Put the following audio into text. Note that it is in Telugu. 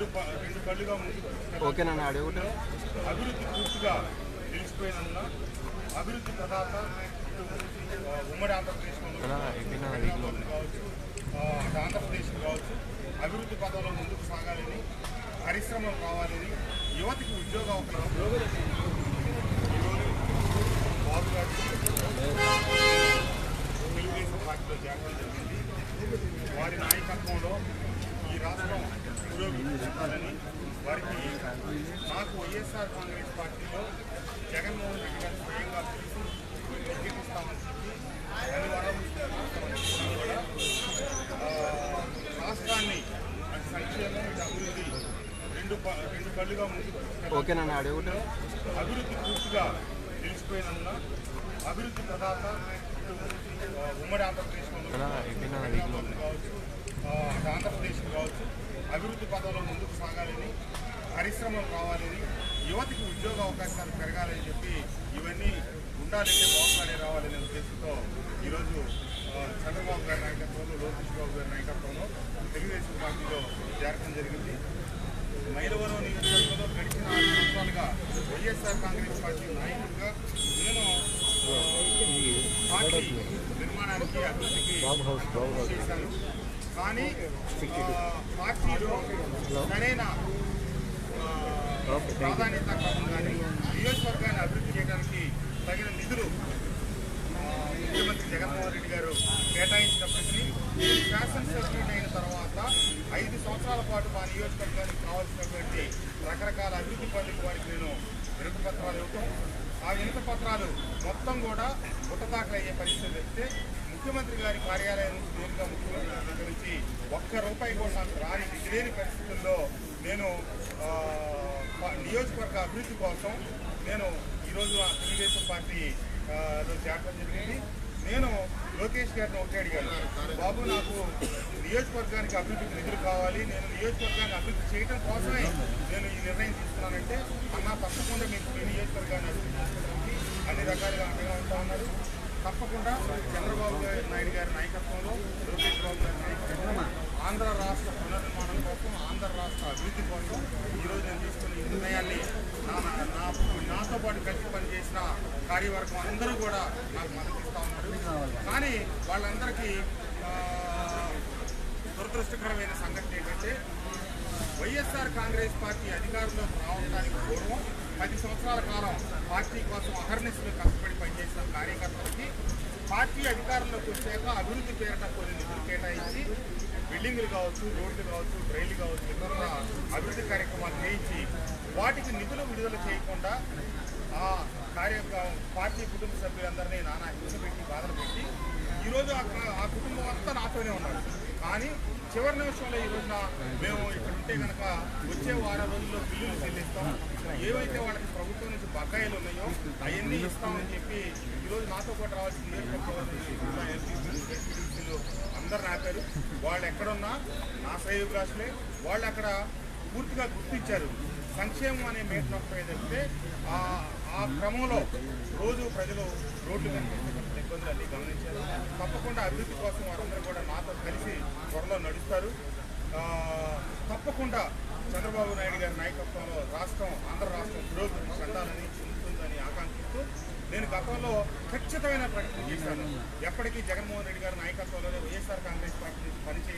రెండు రెండు కళ్ళుగా ముందుకు తీసుకెళ్ళాలి. ఓకేనా అడుగుతా అభివృద్ధి పూర్తిగా నిలిచిపోయినందున అభివృద్ధి ప్రదాత ఉమ్మడి ఆంధ్రప్రదేశ్లో కావచ్చు ఆంధ్రప్రదేశ్ కావచ్చు అభివృద్ధి పదంలో ముందుకు సాగాలని పరిశ్రమలు కావాలని యువతకి ఉద్యోగ అవకాశాలు వారికి నాకు వైఎస్ఆర్ కాంగ్రెస్ పార్టీలో జగన్మోహన్ రెడ్డి గారు స్వయంగా పిలిచి చెప్పి రాష్ట్రాన్ని సంక్షేమం అభివృద్ధి రెండు రెండు కళ్ళుగా ముందుకు అభివృద్ధి పూర్తిగా నిలిచిపోయినందున అభివృద్ధి ప్రదాత ఉమ్మడి ఆంధ్రప్రదేశ్లో కావచ్చు ఆ, అటు ఆంధ్రప్రదేశ్ కావచ్చు అభివృద్ధి పదంలో ముందుకు సాగాలని పరిశ్రమలు కావాలని యువతకి ఉద్యోగ అవకాశాలు పెరగాలని చెప్పి ఇవన్నీ ఉండాలంటే బాగుపడే రావాలనే ఉద్దేశంతో ఈరోజు చంద్రబాబు గారి నాయకత్వంలో లోకేష్ బాబు గారి నాయకత్వంలో తెలుగుదేశం పార్టీలో చేరడం జరిగింది. మైలవరం నియోజకవర్గంలో గడిచిన ఆరు సంవత్సరాలుగా వైఎస్ఆర్ కాంగ్రెస్ పార్టీ నాయకుడిగా నేను పార్టీ నిర్మాణానికి అభివృద్ధికి చేశాను. కానీ పార్టీలో సరైన ప్రాధాన్యత క్రమం కానీ నియోజకవర్గాన్ని అభివృద్ధి చేయడానికి తగిన నిధులు ఆ, ముఖ్యమంత్రి జగన్మోహన్ రెడ్డి గారు కేటాయించినప్పటికీ నేను శాసనసభ్యుడు అయిన తర్వాత ఐదు సంవత్సరాల పాటు మా నియోజకవర్గానికి కావాల్సినటువంటి రకరకాల వారికి నేను వినతి పత్రాలు ఇవ్వటం. ఆ వినతి పత్రాలు మొత్తం కూడా గుట్టదాఖలు అయ్యే పరిస్థితి వస్తే ముఖ్యమంత్రి గారి కార్యాలయం నుంచి నేరుగా ముఖ్యమంత్రి గారి దగ్గర నుంచి ఒక్క రూపాయి కూడా నాకు రాని లేని పరిస్థితుల్లో నేను నియోజకవర్గ అభివృద్ధి కోసం నేను ఈరోజు తెలుగుదేశం పార్టీ చేరడం జరిగింది. నేను లోకేష్ గారిని ఒకటి అడిగాను. బాబు నాకు నియోజకవర్గానికి అభివృద్ధికి నిధులు కావాలి. నేను నియోజకవర్గాన్ని అభివృద్ధి చేయడం కోసమే నేను ఈ నిర్ణయం తీసుకున్నానంటే అన్న తప్పకుండా మీకు మీ నియోజకవర్గాన్ని అభివృద్ధి చేసుకోవడానికి అన్ని రకాలుగా అండగా ఉంటా ఉన్నారు తప్పకుండా చంద్రబాబు నాయుడు గారి నాయకత్వంలో లోకేష్ బాబు గారి నాయకత్వంలో ఆంధ్ర రాష్ట్ర పునర్నిర్మాణం కోసం ఆంధ్ర రాష్ట్ర అభివృద్ధి కోసం ఈరోజు నేను తీసుకున్న ఈ నిర్ణయాన్ని నా నాతో పాటు కలిసి పనిచేసిన కార్యవర్గం అందరూ కూడా నాకు మద్దతు ఇస్తా ఉన్నారు. కానీ వాళ్ళందరికీ దురదృష్టకరమైన సంఘటన ఏంటంటే వైఎస్ఆర్ కాంగ్రెస్ పార్టీ అధికారంలోకి రావడానికి పూర్వం పది సంవత్సరాల కాలం పార్టీ కోసం అహర్నిశలు కష్టపడి పనిచేసిన కార్యకర్తలకి పార్టీ అధికారంలోకి వచ్చాక అభివృద్ధి పేరిట కొన్ని నిధులు కేటాయించి బిల్డింగులు కావచ్చు రోడ్లు కావచ్చు రైళ్ళు కావచ్చు ఇతర అభివృద్ధి కార్యక్రమాలు చేయించి వాటికి నిధులు విడుదల చేయకుండా వారి యొక్క పార్టీ కుటుంబ సభ్యులందరినీ నానా హింస పెట్టి బాధలు పెట్టి ఈరోజు ఆ ఆ కుటుంబం అంతా నాతోనే ఉన్నారు. కానీ చివరి నిమిషంలో ఈ రోజున మేము ఇక్కడ ఉంటే కనుక వచ్చే వారం రోజుల్లో బిల్లులు చెల్లిస్తాం. ఏవైతే వాళ్ళకి ప్రభుత్వం నుంచి బకాయిలు ఉన్నాయో అవన్నీ ఇస్తామని చెప్పి ఈరోజు నాతో కూడా రావాల్సిన నియోజకవర్గంలో అందరు ఆపారు. వాళ్ళు ఎక్కడున్నా నా శ్రేయోభిలాషులే వాళ్ళు అక్కడ పూర్తిగా గుర్తించారు సంక్షేమం అనే మేట నొప్పి ఏదైతే ఆ క్రమంలో రోజు ప్రజలు రోడ్లు కనిపించేటువంటి ఇబ్బందులు అన్ని గమనించారు. తప్పకుండా అభివృద్ధి కోసం వారందరూ కూడా నాతో కలిసి త్వరలో నడుస్తారు. తప్పకుండా చంద్రబాబు నాయుడు గారి నాయకత్వంలో రాష్ట్రం ఆంధ్ర రాష్ట్రం పురోగతి చెందాలని చెందుతుందని ఆకాంక్షిస్తూ నేను గతంలో ఖచ్చితమైన ప్రకటన చేశాను. ఎప్పటికీ జగన్మోహన్ రెడ్డి గారి నాయకత్వంలోనే వైఎస్ఆర్ కాంగ్రెస్ పార్టీ పనిచేయాలి